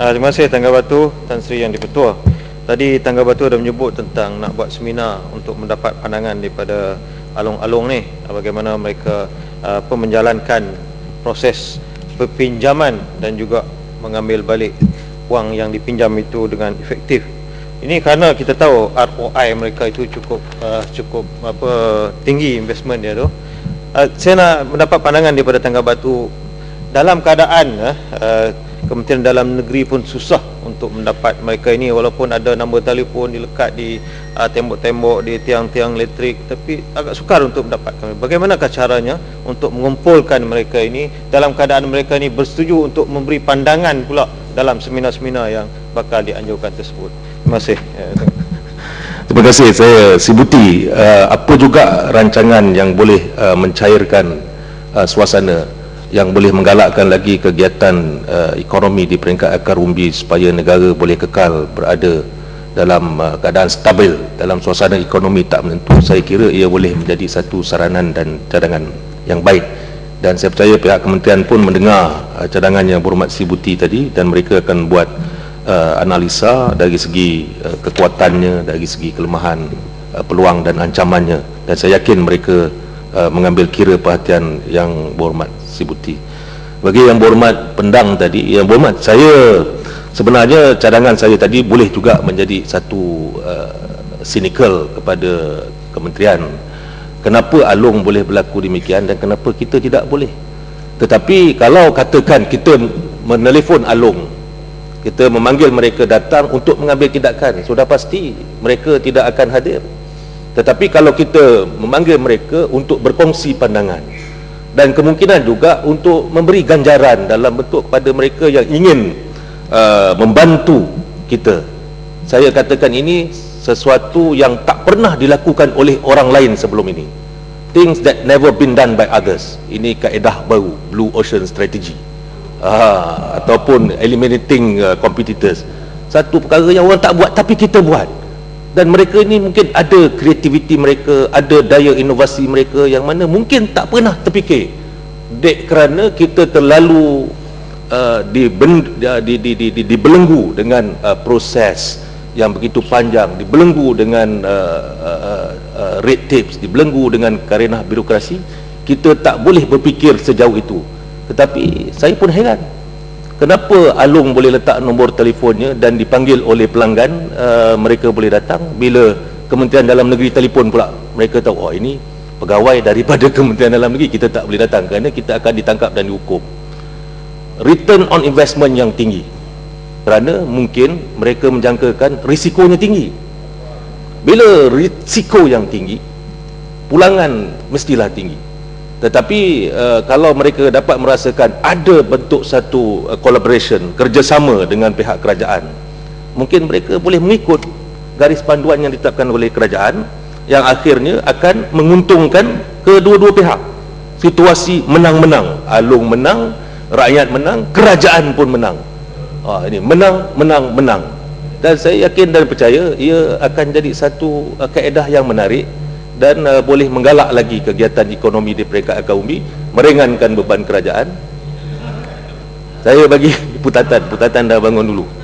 Uh, terima kasih Tangga Batu Tan Sri yang dipertua. Tadi Tangga Batu dah menyebut tentang nak buat seminar untuk mendapat pandangan daripada alung-alung ni bagaimana mereka uh, menjalankan proses perpinjaman dan juga mengambil balik wang yang dipinjam itu dengan efektif. Ini kerana kita tahu ROI mereka itu cukup uh, cukup apa tinggi investment dia tu. Uh, saya nak mendapat pandangan daripada Tangga Batu dalam keadaan uh, Kementerian Dalam Negeri pun susah untuk mendapat mereka ini. Walaupun ada nombor telefon dilekat di uh, tembok-tembok di tiang-tiang elektrik tapi agak sukar untuk mendapatkan bagaimanakah caranya untuk mengumpulkan mereka ini? Dalam keadaan mereka ini bersetuju untuk memberi pandangan pula dalam seminar-seminar yang bakal dianjurkan tersebut. Terima kasih. Ya, terima kasih. Saya Sibuti. Uh, apa juga rancangan yang boleh uh, mencairkan uh, suasana yang boleh menggalakkan lagi kegiatan uh, ekonomi di peringkat akar umbi supaya negara boleh kekal berada dalam uh, keadaan stabil dalam suasana ekonomi tak menentu. Saya kira ia boleh menjadi satu saranan dan cadangan yang baik. Dan saya percaya pihak kementerian pun mendengar uh, cadangan yang berhormat Si Buti tadi dan mereka akan buat uh, analisa dari segi uh, kekuatannya dari segi kelemahan uh, peluang dan ancamannya. Dan saya yakin mereka uh, mengambil kira perhatian yang berhormat si Buti. Bagi yang berhormat pendang tadi, yang berhormat saya sebenarnya cadangan saya tadi boleh juga menjadi satu uh, cynical kepada kementerian. Kenapa Alung boleh berlaku demikian dan kenapa kita tidak boleh? Tetapi kalau katakan kita menelefon Alung, kita memanggil mereka datang untuk mengambil tindakan, sudah pasti mereka tidak akan hadir. Tetapi kalau kita memanggil mereka untuk berkongsi pandangan, dan kemungkinan juga untuk memberi ganjaran dalam bentuk kepada mereka yang ingin uh, membantu kita. Saya katakan ini sesuatu yang tak pernah dilakukan oleh orang lain sebelum ini. Things that never been done by others. Ini kaedah baru blue ocean strategy. Uh, ataupun eliminating uh, competitors. Satu perkara yang orang tak buat tapi kita buat dan mereka ini mungkin ada kreativiti mereka ada daya inovasi mereka yang mana mungkin tak pernah terfikir. Dek kerana kita terlalu uh, dibelenggu di, di, di, di, di dengan uh, proses yang begitu panjang. Dibelenggu dengan uh, uh, uh, red tapes dibelenggu dengan karenah birokrasi kita tak boleh berfikir sejauh itu. Tetapi saya pun heran kenapa Alung boleh letak nombor telefonnya dan dipanggil oleh pelanggan uh, mereka boleh datang? Bila Kementerian Dalam Negeri telefon pula mereka tahu oh ini pegawai daripada Kementerian Dalam Negeri kita tak boleh datang kerana kita akan ditangkap dan dihukum. Return on investment yang tinggi. Kerana mungkin mereka menjangkakan risikonya tinggi. Bila risiko yang tinggi pulangan mestilah tinggi tetapi uh, kalau mereka dapat merasakan ada bentuk satu uh, collaboration kerjasama dengan pihak kerajaan mungkin mereka boleh mengikut garis panduan yang ditetapkan oleh kerajaan yang akhirnya akan menguntungkan kedua-dua pihak. Situasi menang-menang alung menang rakyat menang kerajaan pun menang. Ha, ini menang menang menang. Dan saya yakin dan percaya ia akan jadi satu uh, kaedah yang menarik dan uh, boleh menggalak lagi kegiatan ekonomi di peringkat ekonomi meringankan beban kerajaan. Saya bagi putatan putatan dah bangun dulu